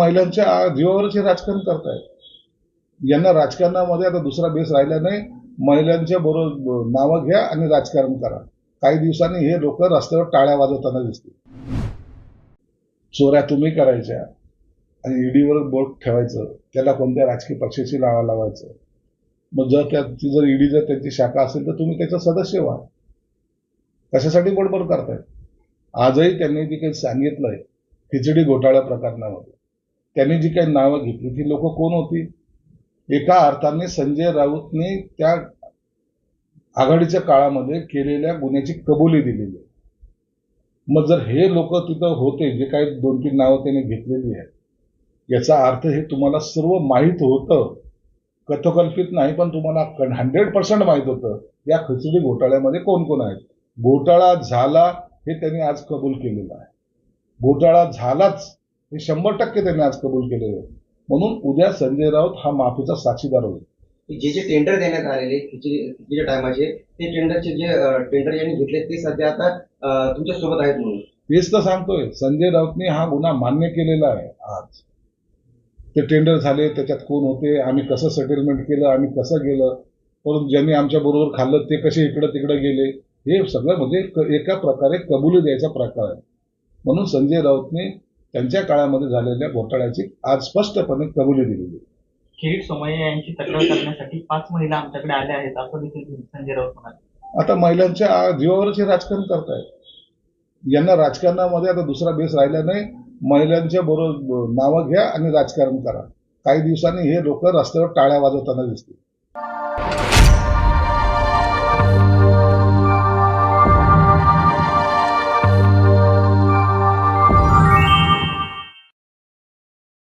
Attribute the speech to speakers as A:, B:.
A: महिलांच्या आ- जीवावरच हे राजकारण करतायत. यांना राजकारणामध्ये आता दुसरा बेस राहिला नाही. महिलांच्या बरोबर नावं घ्या आणि राजकारण करा. काही दिवसांनी हे लोक रस्त्यावर टाळ्या वाजवताना दिसतील. चोऱ्या तुम्ही करायच्या आणि ईडीवर बोट ठेवायचं. त्याला कोणत्या राजकीय पक्षाची लावा लावायचं. मग जर त्याची जर ईडी जर त्यांची शाखा असेल तर तुम्ही त्याचा सदस्य व्हा. कशासाठी बडबड करताय आजही त्यांनी जे काही सांगितलंय खिचडी घोटाळ्या प्रकरणामध्ये. त्यांनी जी काही नावं घेतली ती लोक कोण होती? एका अर्थाने संजय राऊतने त्या आघाडीच्या काळामध्ये केलेल्या गुन्ह्याची कबुली दिलेली आहे. मग जर हे लोक तिथं होते जे काही दोन तीन नावं त्यांनी घेतलेली आहेत याचा अर्थ हे तुम्हाला सर्व माहीत होतं. कथकल्पित नाही पण तुम्हाला हंड्रेड पर्सेंट माहीत होतं. या खिचडी घोटाळ्यामध्ये कोण कोण आहेत? घोटाळा झाला हे त्यांनी आज कबूल केलेलं आहे. घोटाळा झालाच. हे शंभर टक्के त्यांनी आज कबूल केलेलं आहे म्हणून उद्या संजय राऊत हा माफीचा साक्षीदार होईल.
B: जे जे टेंडर देण्यात आलेले खिचडीच्या टायमाचे ते टेंडरचे जे टेंडर ज्यांनी घेतले ते सध्या आता तुमच्यासोबत आहेत म्हणून.
A: तेच तर सांगतोय. संजय राऊतने हा गुन्हा मान्य केलेला आहे आज. ते टेंडर झाले त्याच्यात कोण होते आम्ही कसं सेटलमेंट केलं आम्ही कसं गेलं परंतु ज्यांनी आमच्या बरोबर खाल्लं ते कसे इकडं तिकडं गेले हे सगळं म्हणजे एका प्रकारे कबुली द्यायचा प्रकार आहे. म्हणून संजय राऊतने त्यांच्या काळामध्ये झालेल्या घोटाळ्याची आज स्पष्टपणे कबुली दिलेली.
C: किरीट सोमय्या यांची तक्रार करण्यासाठी पाच महिला आमच्याकडे आल्या आहेत असं देखील संजय राऊत म्हणाले.
A: आता महिलांच्या जीवावरच हे राजकारण करतायत. यांना राजकारणामध्ये आता दुसरा बेस राहिला नाही. महिलांच्या बरोबर नावं घ्या आणि राजकारण करा. काही दिवसांनी हे लोक रस्त्यावर टाळ्या वाजवताना दिसतील.